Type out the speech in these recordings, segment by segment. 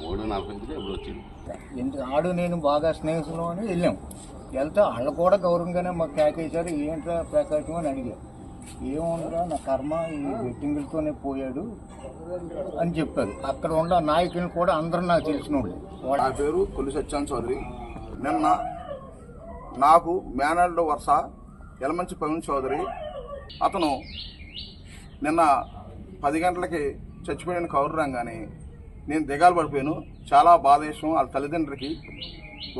మూడు నలభై ఐదుకి వచ్చింది ఇంత ఆడు నేను బాగా స్నేహితులు అని వెళ్ళాం. వెళ్తే వాళ్ళు కూడా గౌరవంగానే మాకు కేకేశారు ఏంట్రా ప్రకాశం అని అడిగారు. ఏముందిరా నా కర్మ ఈ బెట్టింగులతోనే పోయాడు అని చెప్పారు. అక్కడ ఉన్న నాయకులు కూడా అందరూ నాకు తెలిసిన వాళ్ళు నా పేరు కొలి సత్యాన్ చౌదరి. నిన్న నాకు మేనల్డ్ వరుస ఎలమంచి పవన్ చౌదరి. అతను నిన్న పది గంటలకి చచ్చిపోయిన కౌరురంగానే నేను దిగాలు పడిపోయాను. చాలా బాధ వాళ్ళ తల్లిదండ్రులకి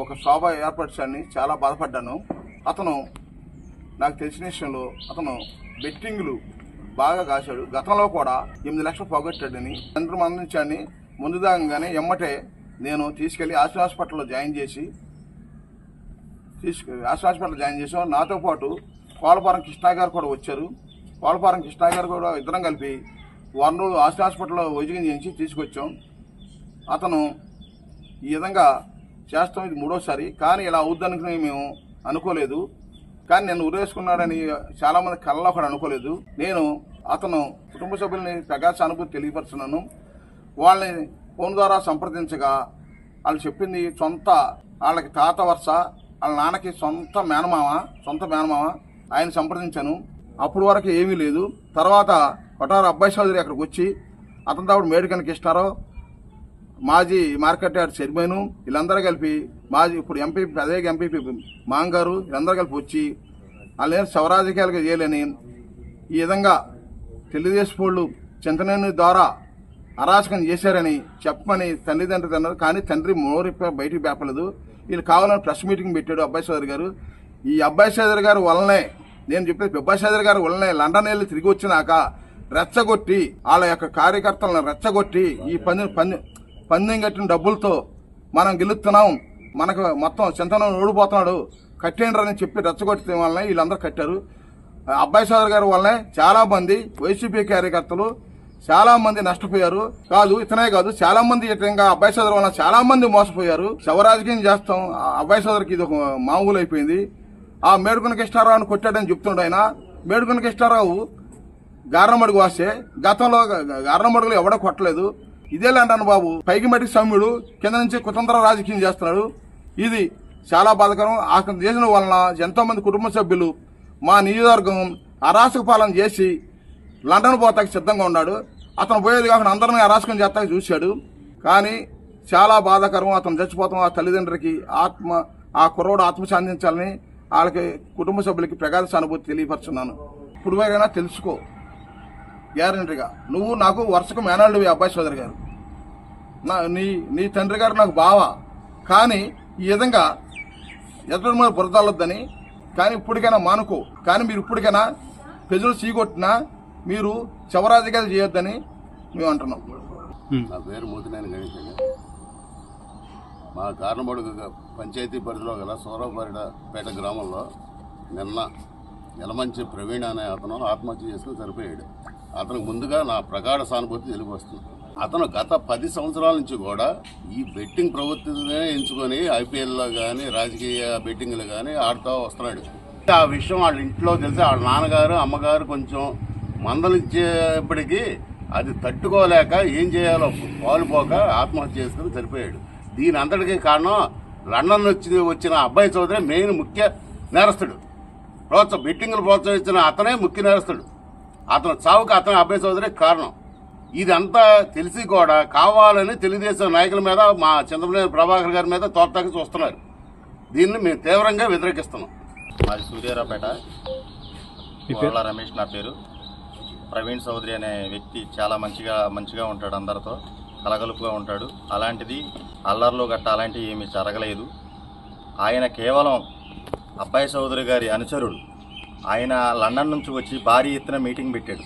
ఒక శోభ ఏర్పరచాన్ని చాలా బాధపడ్డాను. అతను నాకు తెలిసిన విషయంలో అతను బెట్టింగ్లు బాగా కాశాడు. గతంలో కూడా ఎనిమిది లక్షలు పోగొట్టాడని తండ్రి అందించాన్ని ముందుదాగంగానే ఎమ్మటే నేను తీసుకెళ్ళి ఆశ హాస్పిటల్లో జాయిన్ చేసి తీసుకు ఆశ హాస్పిటల్ జాయిన్ చేసాం నాతో పాటు కోలపారం కృష్ణా గారు కూడా వచ్చారు. కోలపారం కృష్ణా గారు కూడా ఇద్దరం కలిపి వారం రోజులు హాస్పిటల్లో వైద్యం చేయించి తీసుకొచ్చాం. అతను ఈ విధంగా చేస్తాం. ఇది మూడోసారి. కానీ ఇలా అవుద్దనుకుని మేము అనుకోలేదు. కానీ నేను ఉరేసుకున్నాడని చాలామంది కళ్ళలో కూడా అనుకోలేదు. నేను అతను కుటుంబ సభ్యుల్ని ప్రకాశ అనుభూతి తెలియపరుచున్నాను. వాళ్ళని ఫోన్ ద్వారా సంప్రదించగా వాళ్ళు చెప్పింది సొంత వాళ్ళకి తాత వరుస వాళ్ళ నాన్నకి సొంత మేనమామ సొంత మేనమామ ఆయన సంప్రదించాను. అప్పుడు వరకు ఏమీ లేదు. తర్వాత కొటారు అబ్బాయి చౌదరి అక్కడికి వచ్చి అతనితో అప్పుడు మేడికన్ ఇస్తారో మాజీ మార్కెట్ యార్డ్ చైర్మన్ వీళ్ళందరూ కలిపి మాజీ ఇప్పుడు ఎంపీపీ అదే ఎంపీపీ మాంగారు వీళ్ళందరూ కలిపి వచ్చి వాళ్ళు స్వరాజకీయాలుగా చేయలేని ఈ విధంగా తెలుగుదేశం వాళ్ళు చింతనేని ద్వారా అరాచకం చేశారని చెప్పమని తల్లిదండ్రులు అన్నారు. కానీ తండ్రి మోరి బయటికి పేపలేదు. వీళ్ళు కావాలని ప్రెస్ మీటింగ్ పెట్టాడు అబ్బాయి సోదరి గారు. ఈ అబ్బాయి సోదరి గారు వలనే నేను చెప్పేది అబ్బాయి సోదరి గారు వలనే లండన్ వెళ్ళి తిరిగి వచ్చినాక రెచ్చగొట్టి వాళ్ళ యొక్క కార్యకర్తలను రెచ్చగొట్టి ఈ పని పని పందెం కట్టిన డబ్బులతో మనం గెలుస్తున్నాం. మనకు మొత్తం చింతనం ఓడిపోతున్నాడు. కట్టేయండి అని చెప్పి రెచ్చగొట్టిన వల్లనే వీళ్ళందరూ కట్టారు. అబ్బాయి సోదరు గారి వల్లనే చాలామంది వైసీపీ కార్యకర్తలు చాలామంది నష్టపోయారు. కాదు ఇతనే కాదు చాలామంది ఇతంగా అబ్బాయి సోదరు వల్ల చాలామంది మోసపోయారు. శవరాజకీయం చేస్తాం. అబ్బాయి సోదరికి ఇది ఒక మామూలు అయిపోయింది. ఆ మేడుకున్న కృష్ణారావుని కొట్టాడని చెప్తుండ ఆయన. మేడుకున్న కృష్ణారావు గారణమడుగు వాస్తే గతంలో గారణమడుగులు ఎవడో కొట్టలేదు. ఇదేలా అంటాను బాబు పైకి మట్టి సౌమ్యుడు కింద నుంచి కుతంత్ర రాజకీయం చేస్తున్నాడు. ఇది చాలా బాధకరం. అతను చేసిన వలన ఎంతో మంది కుటుంబ సభ్యులు మా నియోజకవర్గం అరాసక పాలన చేసి లండన్ పోతాకి సిద్ధంగా ఉన్నాడు. అతను పోయేది కాకుండా అందరినీ అరాసకం చేస్తాకి చూశాడు. కానీ చాలా బాధాకరం. అతను చచ్చిపోతాం. ఆ తల్లిదండ్రులకి ఆత్మ ఆ కుర్రోడు ఆత్మశాంతించాలని వాళ్ళకి కుటుంబ సభ్యులకి ప్రగాఢ సానుభూతి తెలియపరుచున్నాను. ఇప్పుడు తెలుసుకో. గ్యారంటీగా నువ్వు నాకు వరుసకు మేనాళ్ళు అబ్బాయి సోదరి గారు. నా నీ నీ తండ్రి గారు నాకు బావ. కానీ ఈ విధంగా ఎదురు మీద బురదలొద్దని కానీ ఇప్పటికైనా మానుకో. కానీ మీరు ఇప్పటికైనా ప్రజలు చీకొట్టినా మీరు శవరాజకీయాలు చేయొద్దని మేము అంటున్నాం. నా పేరు మూతినేని గణేష్ మా కారణబడు పంచాయతీ పరిధిలో గల సూరపేట గ్రామంలో నిన్న యలమంచి ప్రవీణ్ అనే అతను ఆత్మహత్య చేసుకుని చనిపోయాడు. అతనికి ముందుగా నా ప్రగాఢ సానుభూతి తెలియవస్తుంది అతను గత పది సంవత్సరాల నుంచి కూడా ఈ బెట్టింగ్ ప్రవృత్తినే ఎంచుకొని ఐపీఎల్లో కానీ రాజకీయ బెట్టింగ్లు కానీ ఆడుతూ వస్తున్నాడు. ఆ విషయం వాళ్ళ ఇంట్లో తెలిసి వాళ్ళ నాన్నగారు అమ్మగారు కొంచెం మందలిచ్చేప్పటికీ అది తట్టుకోలేక ఏం చేయాలో పాలుపోక ఆత్మహత్య చేసుకుని చనిపోయాడు. దీని అంతటికీ కారణం లండన్ వచ్చి వచ్చిన అబ్బాయి చౌదరి మెయిన్ ముఖ్య నేరస్తుడు. ప్రోత్సహం బెట్టింగ్లు ప్రోత్సహించిన అతనే ముఖ్య నేరస్తుడు. అతను చావుకు అతని అబ్బాయి చౌదరి కారణం. ఇదంతా తెలిసి కూడా కావాలని తెలుగుదేశం నాయకుల మీద మా చంద్రబాబు ప్రభాకర్ గారి మీద తోటకి చూస్తున్నారు. దీన్ని మేము తీవ్రంగా వ్యతిరేకిస్తున్నాం. మాది సూర్యారావుపేట. కోళ్ళ రమేష్ నా పేరు. ప్రవీణ్ చౌదరి అనే వ్యక్తి చాలా మంచిగా మంచిగా ఉంటాడు అందరితో. కలగలుపుగా ఉంటాడు. అలాంటిది అల్లర్లు గట్ట అలాంటివి ఏమీ జరగలేదు. ఆయన కేవలం అబ్బాయి చౌదరి గారి అనుచరుడు ఆయన లండన్ నుంచి వచ్చి భారీ ఎత్తున మీటింగ్ పెట్టాడు.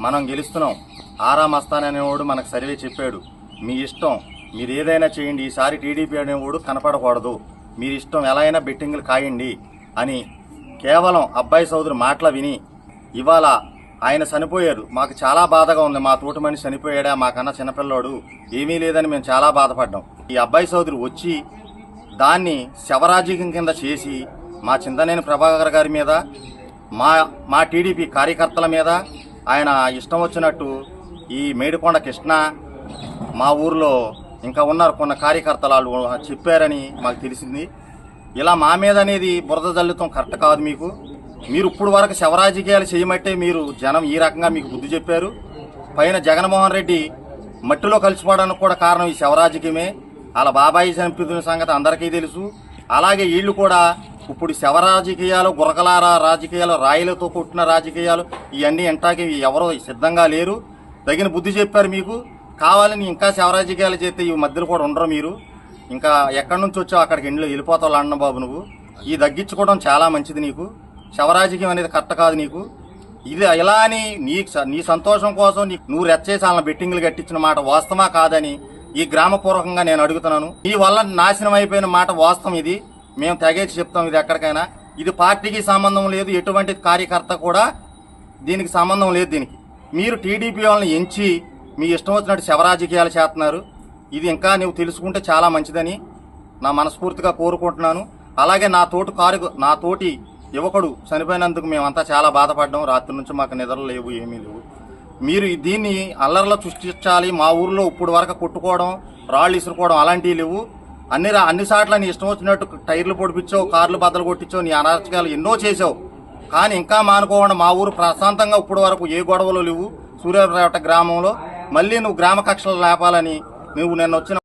మనం గెలుస్తున్నాం. ఆరా మస్తాన్ అనేవాడు మనకు సర్వే చెప్పాడు. మీ ఇష్టం. మీరు ఏదైనా చేయండి. ఈసారి టీడీపీ అనేవాడు కనపడకూడదు. మీరు ఇష్టం ఎలా అయినా బెట్టింగ్లు కాయండి అని కేవలం అబ్బాయి సోదరు మాటలు విని ఇవాళ ఆయన చనిపోయారు. మాకు చాలా బాధగా ఉంది. మా తోటి మనిషి చనిపోయాడా? మాకన్నా చిన్నపిల్లోడు ఏమీ లేదని మేము చాలా బాధపడ్డాం. ఈ అబ్బాయి సోదరి వచ్చి దాన్ని శవరాజకీయం కింద చేసి మా చింతనేని ప్రభాకర్ గారి మీద మా మా టీడీపీ కార్యకర్తల మీద ఆయన ఇష్టం వచ్చినట్టు ఈ మేడికొండ కృష్ణ మా ఊర్లో ఇంకా ఉన్నారు కొన్ని కార్యకర్తలు వాళ్ళు చెప్పారని మాకు తెలిసింది. ఇలా మా మీద అనేది బురద జల్లుతాం కరెక్ట్ కాదు మీకు. మీరు ఇప్పుడు వరకు శవరాజకీయాలు చేయమంటే మీరు జనం ఈ రకంగా మీకు బుద్ధి చెప్పారు. పైన జగన్మోహన్ రెడ్డి మట్టిలో కలిసిపోవడానికి కూడా కారణం ఈ శవరాజకీయమే. అలా బాబాయి చనిపోతున్న సంగతి అందరికీ తెలుసు. అలాగే వీళ్ళు కూడా ఇప్పుడు శవ రాజకీయాలు గురకలార రాజకీయాలు రాయిలతో కొట్టిన రాజకీయాలు ఇవన్నీ ఎంటాకి ఎవరో సిద్ధంగా లేరు. తగిన బుద్ధి చెప్పారు మీకు. కావాలని ఇంకా శవ రాజకీయాలు చేస్తే ఈ మధ్యలో కూడా ఉండరు మీరు. ఇంకా ఎక్కడి నుంచి వచ్చావు? అక్కడికి ఇండ్లు వెళ్ళిపోతావు అన్న బాబు నువ్వు. ఈ తగ్గించుకోవడం చాలా మంచిది నీకు. శవరాజకీయం అనేది కరెక్ట్ కాదు నీకు. ఇది ఇలా అని నీ నీ సంతోషం కోసం నీ నువ్వు రెచ్చేసి వాళ్ళ బెట్టింగ్లు కట్టించిన మాట వాస్తవా కాదని ఈ గ్రామపూర్వకంగా నేను అడుగుతున్నాను. ఈ వల్ల నాశనం అయిపోయిన మాట వాస్తవం ఇది. మేము తెగేసి చెప్తాం ఇది ఎక్కడికైనా. ఇది పార్టీకి సంబంధం లేదు ఎటువంటి కార్యకర్త కూడా దీనికి సంబంధం లేదు దీనికి. మీరు టీడీపీ వాళ్ళని ఎంచి మీ ఇష్టం వచ్చినట్టు శవరాజకీయాలు చేస్తున్నారు. ఇది ఇంకా నువ్వు తెలుసుకుంటే చాలా మంచిదని నా మనస్ఫూర్తిగా కోరుకుంటున్నాను. అలాగే నా తోటి కారు నా తోటి యువకుడు చనిపోయినందుకు మేమంతా చాలా బాధపడ్డాం. రాత్రి నుంచి మాకు నిద్రలు లేవు ఏమీ లేవు. మీరు దీన్ని అల్లర్లో సృష్టించాలి మా ఊర్లో ఇప్పుడు వరకు కొట్టుకోవడం రాళ్ళు ఇసురుకోవడం అలాంటివి లేవు. అన్ని రా- అన్ని సార్లు నీ ఇష్టం వచ్చినట్టు టైర్లు పొడిపించావు కార్లు బద్దలు కొట్టించావు నీ అనాచకాలు ఎన్నో చేసావు కానీ ఇంకా మానుకోకుండా మా ఊరు ప్రశాంతంగా ఇప్పుడు వరకు ఏ గొడవలు లేవు. సూర్యాపేట గ్రామంలో. మళ్ళీ నువ్వు గ్రామ కక్షలు లేపాలని నువ్వు నిన్న వచ్చిన